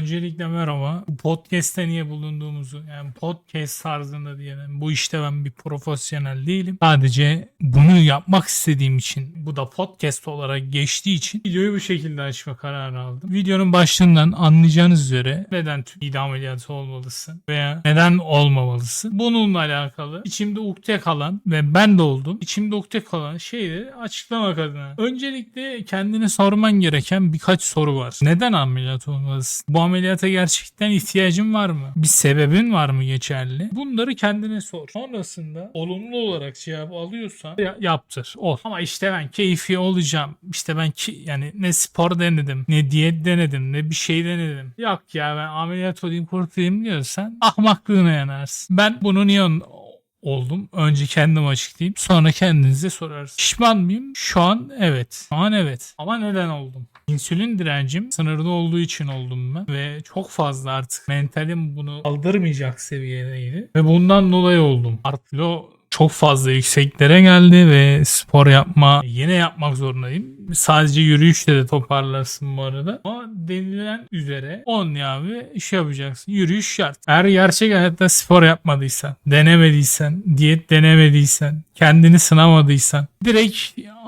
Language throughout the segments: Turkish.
Öncelikle merhaba. Podcast'te niye bulunduğumuzu yani podcast tarzında diyelim. Bu işte ben bir profesyonel değilim. Sadece bunu yapmak istediğim için bu da podcast olarak geçtiği için videoyu bu şekilde açma kararı aldım. Videonun başlığından anlayacağınız üzere neden mide ameliyatı olmalısın veya neden olmamalısın. Bununla alakalı içimde ukde kalan ve ben de oldum. İçimde ukde kalan şeyleri açıklamak adına. Öncelikle kendine sorman gereken birkaç soru var. Neden ameliyat olmalısın? Bu ameliyata gerçekten ihtiyacın var mı? Bir sebebin var mı geçerli? Bunları kendine sor. Sonrasında olumlu olarak cevap alıyorsan ya- yaptır. Ol. Ama işte ben keyfi olacağım. İşte ben ki yani ne spor denedim, ne diyet denedim, ne bir şey denedim. Yok ya ben ameliyat olayım kurtulayım diyorsan ahmaklığına yanarsın. Ben bunu niye oldum. Önce kendim açıklayayım. Sonra kendinize sorarsınız. Pişman mıyım? Şu an evet. Şu an evet. Ama neden oldum? İnsülin direncim sınırda olduğu için oldum ben. Ve çok fazla artık mentalim bunu kaldırmayacak seviyedeydi. Ve bundan dolayı oldum. Kilo çok fazla yükseklere geldi ve spor yapma yine yapmak zorundayım. Sadece yürüyüşle de toparlarsın bu arada. Ama denilen üzere 10 abi iş yapacaksın. Yürüyüş şart. Eğer gerçek hayatta spor yapmadıysan, denemediysen, diyet denemediysen, kendini sınamadıysan direkt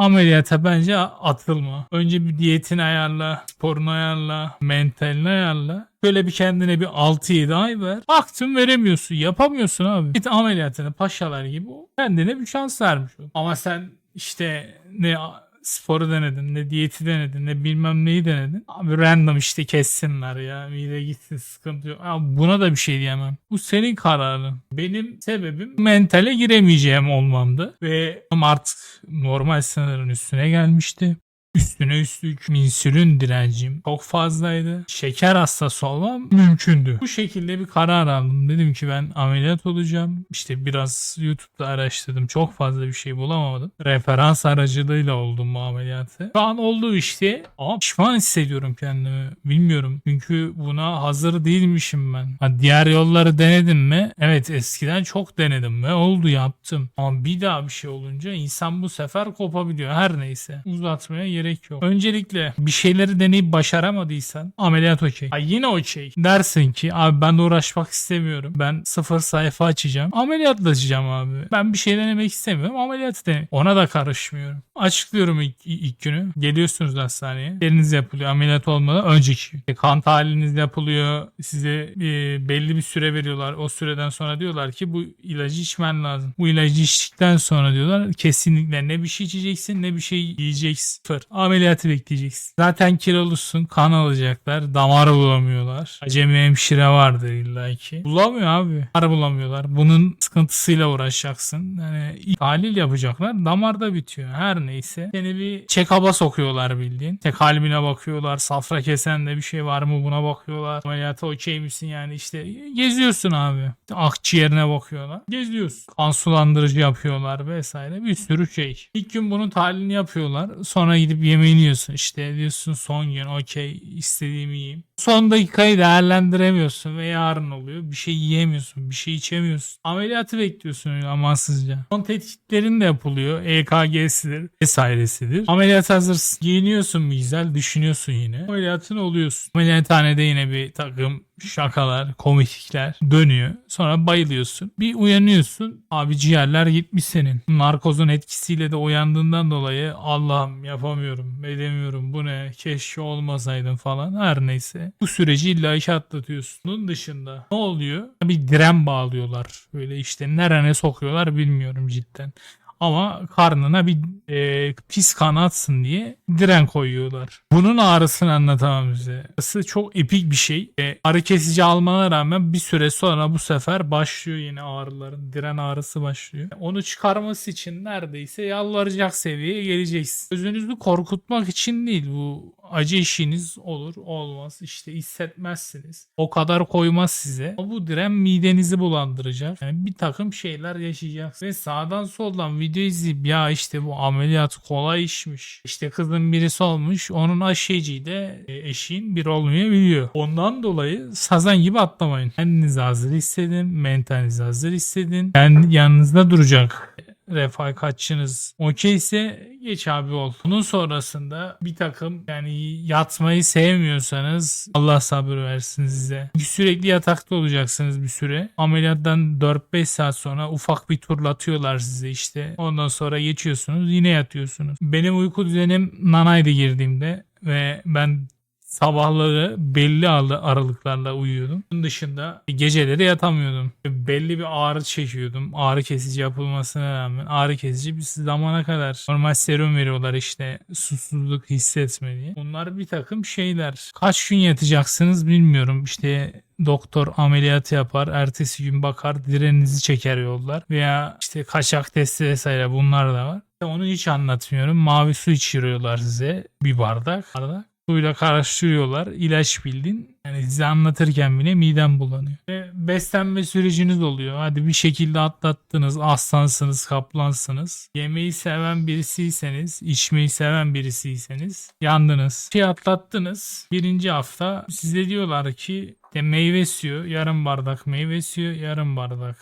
ameliyata bence atılma. Önce bir diyetini ayarla, sporunu ayarla, mentalini ayarla. Böyle bir kendine bir 6-7 ay ver. Baktın veremiyorsun. Yapamıyorsun abi. Git ameliyatını paşalar gibi kendine bir şans vermiş. Ama sen işte ne sporu denedin, ne diyeti denedin, ne bilmem neyi denedin. Abi random işte kessinler ya. Mide gitsin sıkıntı yok. Abi buna da bir şey diyemem. Bu senin kararın. Benim sebebim mentale giremeyeceğim olmamdı. Ve artık normal sınırın üstüne gelmişti. Üstüne üstlük insülin direncim çok fazlaydı. Şeker hastası olmam mümkündü. Bu şekilde bir karar aldım. Dedim ki ben ameliyat olacağım. İşte biraz YouTube'da araştırdım. Çok fazla bir şey bulamadım. Referans aracılığıyla oldum bu ameliyatı. Şu an oldu işte. Ama pişman hissediyorum kendimi. Bilmiyorum. Çünkü buna hazır değilmişim ben. Ha, diğer yolları denedim mi? Evet eskiden çok denedim ve oldu yaptım. Ama bir daha bir şey olunca insan bu sefer kopabiliyor. Her neyse. Uzatmaya gerek yok. Öncelikle bir şeyleri deneyip başaramadıysan ameliyat okey. Ha, yine okey. Dersin ki abi ben de uğraşmak istemiyorum. Ben sıfır sayfa açacağım. Ameliyatla açacağım abi. Ben bir şey denemek istemiyorum. Ameliyat denemek. Ona da karışmıyorum. Açıklıyorum ilk, ilk günü. Geliyorsunuz hastaneye. Eliniz yapılıyor. Ameliyat olmadan önceki. E, Kan tahliliniz yapılıyor. Size e, belli bir süre veriyorlar. O süreden sonra diyorlar ki bu ilacı içmen lazım. Bu ilacı içtikten sonra diyorlar kesinlikle ne bir şey içeceksin ne bir şey yiyeceksin. Sıfır. Ameliyatı bekleyeceksin. Zaten kilolusun. Kan alacaklar. Damar bulamıyorlar. Acemi hemşire vardır illaki. Bulamıyor abi. Damar bulamıyorlar. Bunun sıkıntısıyla uğraşacaksın. Yani tahlil yapacaklar. Damarda bitiyor. Her neyse. Seni bir check-up'a sokuyorlar bildiğin. Tek kalbine bakıyorlar. Safra kesen de bir şey var mı buna bakıyorlar. Ameliyata okey misin yani işte geziyorsun abi. Akciğerine bakıyorlar. Geziyorsun. Kan sulandırıcı yapıyorlar vesaire. Bir sürü şey. İlk gün bunun tahlilini yapıyorlar. Sonra gidip yemeğini yiyorsun. İşte diyorsun son gün okey istediğimi yiyeyim. Son dakikayı değerlendiremiyorsun ve yarın oluyor. Bir şey yiyemiyorsun. Bir şey içemiyorsun. Ameliyatı bekliyorsun amansızca. Son tetkiklerin de yapılıyor. EKG'sidir vesairesidir. Ameliyat hazırsın. Giyiniyorsun bir güzel. Düşünüyorsun yine. Ameliyatın oluyorsun. Ameliyathanede yine bir takım şakalar, komiklikler dönüyor. Sonra bayılıyorsun. Bir uyanıyorsun. Abi ciğerler gitmiş senin. Narkozun etkisiyle de uyandığından dolayı Allah'ım yapamıyorum, edemiyorum. Bu ne? Keşke olmasaydım falan. Her neyse. Bu süreci illa ki atlatıyorsun. Bunun dışında ne oluyor? Bir diren bağlıyorlar. Böyle işte nerene sokuyorlar bilmiyorum cidden. Ama karnına bir e, pis kan atsın diye diren koyuyorlar. Bunun ağrısını anlatamam size. Ağrısı çok epik bir şey. E, ağrı kesici almana rağmen bir süre sonra bu sefer başlıyor yine ağrıların. Diren ağrısı başlıyor. Onu çıkarması için neredeyse yalvaracak seviyeye geleceksin. Gözünüzü korkutmak için değil bu acı işiniz olur olmaz işte hissetmezsiniz. O kadar koymaz size. Ama bu diren midenizi bulandıracak. Yani bir takım şeyler yaşayacaksınız. Ve sağdan soldan video izleyip ya işte bu ameliyat kolay işmiş. İşte kızın birisi olmuş. Onun aşeciyle e, eşiğin bir olmayabiliyor. Ondan dolayı sazan gibi atlamayın. Kendinizi hazır hissedin. Mentalinizi hazır hissedin. Yani yanınızda duracak refakatçiniz okeyse geç abi ol. Bunun sonrasında bir takım yani yatmayı sevmiyorsanız Allah sabır versin size. Sürekli yatakta olacaksınız bir süre. Ameliyattan 4-5 saat sonra ufak bir turlatıyorlar size işte. Ondan sonra geçiyorsunuz yine yatıyorsunuz. Benim uyku düzenim nanaydı girdiğimde ve ben sabahları belli aralı- aralıklarla uyuyordum. Bunun dışında geceleri yatamıyordum. Belli bir ağrı çekiyordum. Ağrı kesici yapılmasına rağmen ağrı kesici bir zamana kadar normal serum veriyorlar işte susuzluk hissetme diye. Bunlar bir takım şeyler. Kaç gün yatacaksınız bilmiyorum. İşte doktor ameliyatı yapar. Ertesi gün bakar direninizi çeker yollar. Veya işte kaçak testi vesaire bunlar da var. Onu hiç anlatmıyorum. Mavi su içiriyorlar size. Bir bardak. bardak suyla karıştırıyorlar. İlaç bildin. Yani size anlatırken bile midem bulanıyor. Ve beslenme süreciniz oluyor. Hadi bir şekilde atlattınız. Aslansınız, kaplansınız. Yemeği seven birisiyseniz, içmeyi seven birisiyseniz yandınız. Şey atlattınız. Birinci hafta size diyorlar ki de meyve suyu, yarım bardak meyve suyu, yarım bardak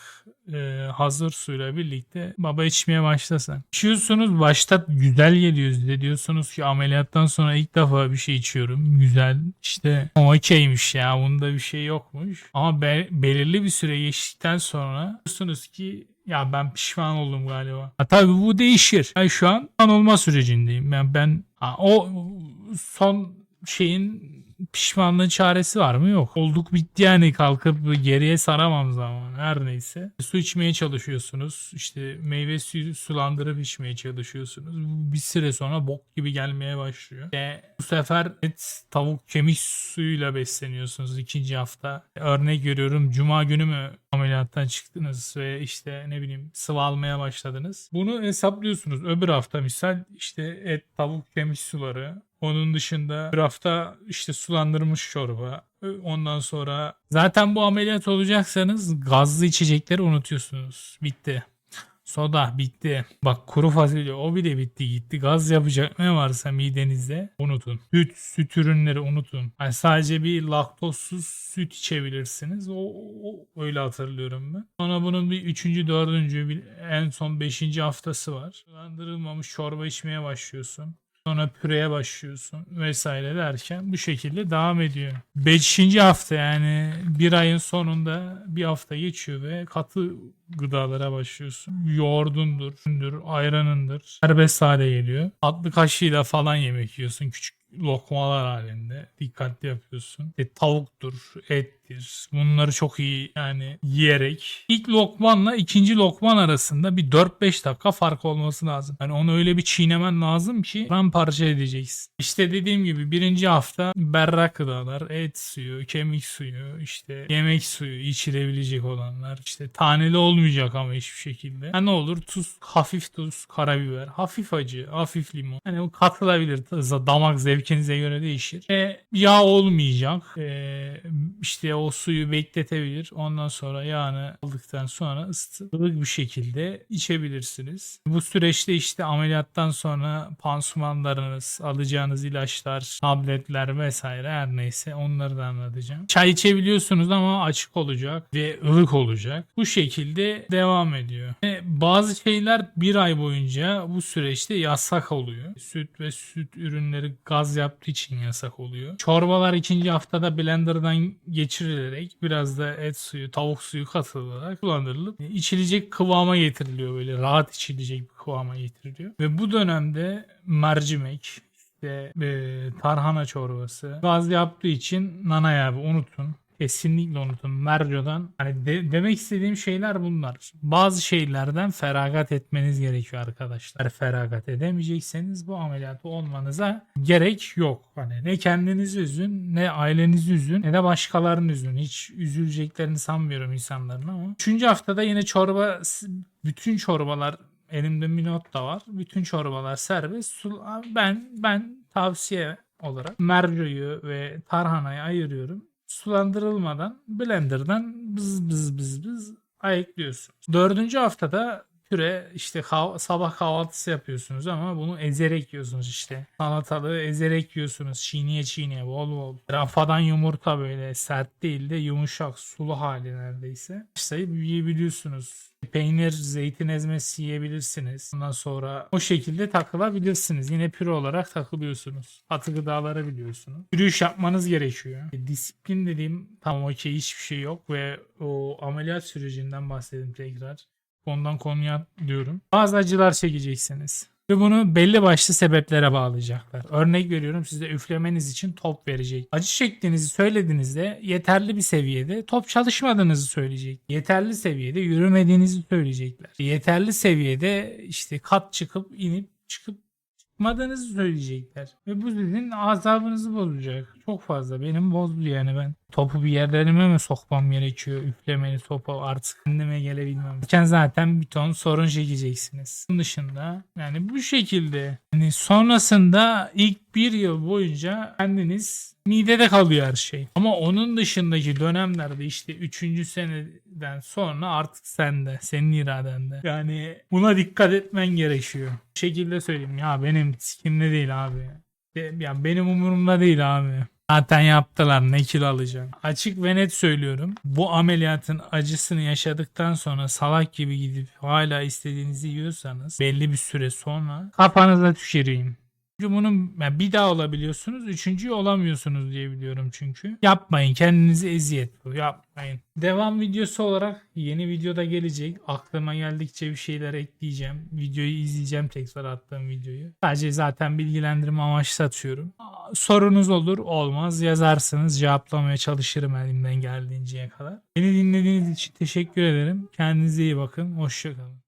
e, hazır suyla birlikte baba içmeye başlasan. İçiyorsunuz başta güzel geliyor size diyorsunuz ki ameliyattan sonra ilk defa bir şey içiyorum. Güzel işte okeymiş ya bunda bir şey yokmuş. Ama be- belirli bir süre geçtikten sonra diyorsunuz ki ya ben pişman oldum galiba. Ha, tabii bu değişir. Ben şu an olma sürecindeyim. Yani ben ha, o son şeyin pişmanlığın çaresi var mı? Yok. Olduk bitti yani kalkıp geriye saramam zaman. Her neyse. Su içmeye çalışıyorsunuz. İşte meyve suyu sulandırıp içmeye çalışıyorsunuz. Bir süre sonra bok gibi gelmeye başlıyor. Ve bu sefer et, tavuk, kemik suyuyla besleniyorsunuz ikinci hafta. Örnek veriyorum cuma günü mü ameliyattan çıktınız ve işte ne bileyim sıvı almaya başladınız. Bunu hesaplıyorsunuz. Öbür hafta misal işte et, tavuk, kemik suları, onun dışında bir hafta işte sulandırmış çorba. Ondan sonra zaten bu ameliyat olacaksanız gazlı içecekleri unutuyorsunuz. Bitti. Soda bitti. Bak kuru fasulye o bile bitti gitti. Gaz yapacak ne varsa midenizde unutun. Süt, süt ürünleri unutun. Yani sadece bir laktozsuz süt içebilirsiniz. O, o- öyle hatırlıyorum ben. Sonra bunun bir üçüncü, dördüncü, bir, en son beşinci haftası var. Sulandırılmamış çorba içmeye başlıyorsun. Sonra püreye başlıyorsun vesaire derken bu şekilde devam ediyor. Beşinci hafta yani bir ayın sonunda bir hafta geçiyor ve katı gıdalara başlıyorsun. Yoğurdundur, sündür, ayranındır. Serbest hale geliyor. Tatlı kaşığıyla falan yemek yiyorsun. Küçük lokmalar halinde. Dikkatli yapıyorsun. E, tavuktur, ettir. Bunları çok iyi yani yiyerek. ilk lokmanla ikinci lokman arasında bir 4-5 dakika fark olması lazım. Yani onu öyle bir çiğnemen lazım ki parça edeceksin. İşte dediğim gibi birinci hafta berrak gıdalar, et suyu, kemik suyu, işte yemek suyu içilebilecek olanlar. işte taneli olmayacak ama hiçbir şekilde. Ha ne olur tuz, hafif tuz, karabiber, hafif acı, hafif limon. Hani o katılabilir. Damak zevkinize göre değişir. E, yağ olmayacak. E, işte o suyu bekletebilir. Ondan sonra yağını aldıktan sonra ısıtılık bir şekilde içebilirsiniz. Bu süreçte işte ameliyattan sonra pansumanlarınız, alacağınız ilaçlar, tabletler vesaire her neyse onları da anlatacağım. Çay içebiliyorsunuz ama açık olacak ve ılık olacak. Bu şekilde devam ediyor. Ve bazı şeyler bir ay boyunca bu süreçte yasak oluyor. Süt ve süt ürünleri gaz yaptığı için yasak oluyor. Çorbalar ikinci haftada blenderdan geçirilerek biraz da et suyu, tavuk suyu katılarak kullanılıp içilecek kıvama getiriliyor böyle rahat içilecek bir kıvama getiriliyor. Ve bu dönemde mercimek, işte e, tarhana çorbası gaz yaptığı için nanay abi unutun. Kesinlikle unutun. Merco'dan hani de- demek istediğim şeyler bunlar. Bazı şeylerden feragat etmeniz gerekiyor arkadaşlar. Feragat edemeyecekseniz bu ameliyatı olmanıza gerek yok. Hani ne kendinizi üzün, ne ailenizi üzün, ne de başkalarını üzün. Hiç üzüleceklerini sanmıyorum insanların ama. Üçüncü haftada yine çorba, bütün çorbalar elimde bir not da var. Bütün çorbalar serbest. Ben ben tavsiye olarak mercoyu ve tarhanayı ayırıyorum sulandırılmadan blenderdan bız bız bız bız ayıklıyorsunuz. Dördüncü haftada süre işte kav- sabah kahvaltısı yapıyorsunuz ama bunu ezerek yiyorsunuz işte. Salatalığı ezerek yiyorsunuz. Çiğniye çiğniye bol bol. Rafadan yumurta böyle sert değil de yumuşak sulu hali neredeyse. Başlayıp yiyebiliyorsunuz. Peynir, zeytin ezmesi yiyebilirsiniz. Ondan sonra o şekilde takılabilirsiniz. Yine püre olarak takılıyorsunuz. Katı gıdaları biliyorsunuz. Yürüyüş yapmanız gerekiyor. E, Disiplin dediğim tam okey hiçbir şey yok ve o ameliyat sürecinden bahsedeyim tekrar. Konudan konuya diyorum. Bazı acılar çekeceksiniz. Ve bunu belli başlı sebeplere bağlayacaklar. Örnek veriyorum size üflemeniz için top verecek. Acı çektiğinizi söylediğinizde yeterli bir seviyede top çalışmadığınızı söyleyecek. Yeterli seviyede yürümediğinizi söyleyecekler. Yeterli seviyede işte kat çıkıp inip çıkıp çıkmadığınızı söyleyecekler. Ve bu sizin azabınızı bozacak. Çok fazla. Benim bozdu yani ben. Topu bir yerlerime mi sokmam gerekiyor? Üflemeli topu artık kendime gelebilmem. Zaten zaten bir ton sorun çekeceksiniz. Bunun dışında yani bu şekilde. Yani sonrasında ilk bir yıl boyunca kendiniz midede kalıyor her şey. Ama onun dışındaki dönemlerde işte 3. seneden sonra artık sende, senin iradende. Yani buna dikkat etmen gerekiyor. Bu şekilde söyleyeyim ya benim sikimde değil abi. Ya benim umurumda değil abi. Zaten yaptılar ne kilo alacağım. Açık ve net söylüyorum. Bu ameliyatın acısını yaşadıktan sonra salak gibi gidip hala istediğinizi yiyorsanız belli bir süre sonra kafanıza tüküreyim. Çünkü bunun yani bir daha olabiliyorsunuz. Üçüncüyü olamıyorsunuz diye biliyorum çünkü. Yapmayın. Kendinize eziyet bu. Yapmayın. Devam videosu olarak yeni videoda gelecek. Aklıma geldikçe bir şeyler ekleyeceğim. Videoyu izleyeceğim tekrar attığım videoyu. Sadece zaten bilgilendirme amaçlı atıyorum. Aa, Sorunuz olur olmaz yazarsınız. Cevaplamaya çalışırım elimden geldiğinceye kadar. Beni dinlediğiniz için teşekkür ederim. Kendinize iyi bakın. Hoşçakalın.